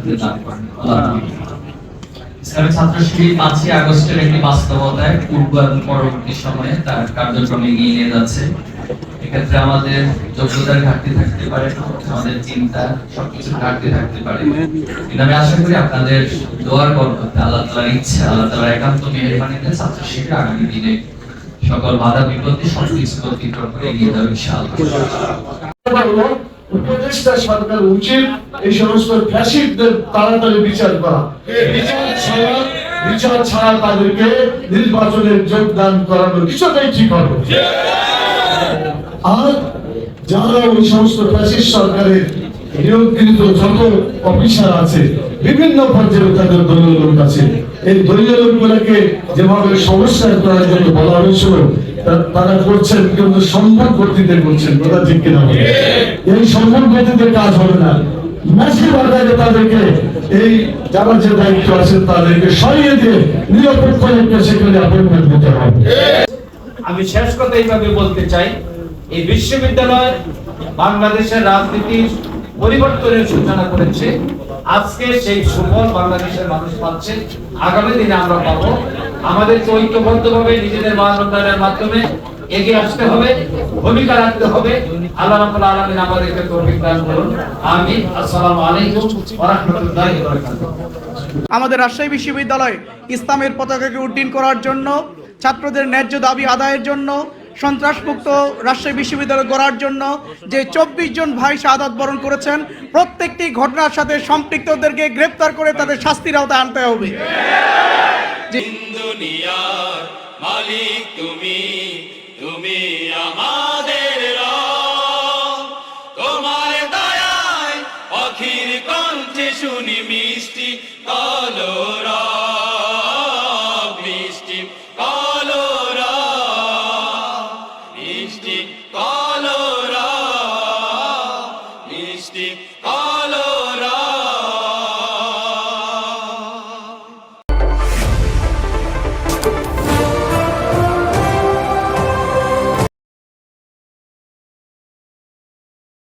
থাকতে দান করেন ইসলামী ছাত্র শিবির পাঁচই আগস্টের একটি বাস্তবতায় পূর্ব এবং পরবর্তী সময়ে তার কার্যক্রমে এগিয়ে নিয়ে যাচ্ছে। এক্ষেত্রে আমাদের যোগ্যতার ঘাটতি থাকতে পারে, আমাদের চিন্তা সবকিছুর ঘাটতি থাকতে পারে। কিন্তু আমি আশা করি আপনাদের দোয়ার বরকতে আল্লাহ তাআলার ইচ্ছা, আল্লাহ তাআলার একান্ত মেহেরবানিতে ছাত্র শিবির আগামী দিনে সকল বাধা বিপত্তি সবকিছু অতিক্রম করে এগিয়ে যাবে ইনশাআল্লাহ। হলো সরকার উচিত এই সমস্ত ফ্যাসিস্টদের তাড়াতাড়ি বিচার করা। বিচার ছাড়া বিচার ছাড়া তাদেরকে নির্বাচনে যোগদান করানো কিছুটাই ঠিক হবে আর যারা ওই সমস্ত ফ্যাসিস্ট সরকারের নিয়োগকৃত যত অফিসার আছে, বিভিন্ন পর্যায়ে তাদের দলীয় লোক আছে, এই দলীয় লোকগুলোকে যেভাবে সংস্কার করার জন্য বলা হয়েছিল তারা করছেন কিন্তু গতিতে করছেন কথা ঠিক কিনা এই গতিতে কাজ হবে না। তাদেরকে এই যারা যে দায়িত্ব আছে তাদেরকে সরিয়ে দিয়ে নিরপেক্ষ একটা সেখানে অ্যাপয়েন্টমেন্ট দিতে হবে। আমি শেষ কথা এইভাবে বলতে চাই এই বিশ্ববিদ্যালয় বাংলাদেশের রাজনীতির পরিবর্তনের সূচনা করেছে। আজকে সেই সুফল বাংলাদেশের মানুষ পাচ্ছে। আগামী দিনে আমরা পাবো। আমাদেরকে ঐক্যবদ্ধভাবে নিজেদের মান মাধ্যমে এগিয়ে আসতে হবে, ভূমিকা রাখতে হবে। আল্লাহ রাব্বুল আলামিন আমাদেরকে তৌফিক দান করুন। আমিন। আসসালামু আলাইকুম ওয়া রাহমাতুল্লাহি ওয়া বারাকাতুহু। আমাদের রাজশাহী বিশ্ববিদ্যালয় ইসলামের পতাকাকে উড্ডীন করার জন্য, ছাত্রদের ন্যায্য দাবি আদায়ের জন্য সন্ত্রাসমুক্ত রাজশাহী বিশ্ববিদ্যালয় গড়ার জন্য যে চব্বিশ জন ভাই শাহাদাত বরণ করেছেন, প্রত্যেকটি ঘটনার সাথে সম্পৃক্তদেরকে গ্রেপ্তার করে তাদের শাস্তির আওতায় আনতে হবে। শুনি মিষ্টি মিষ্টি কলরা মিষ্টি কলর।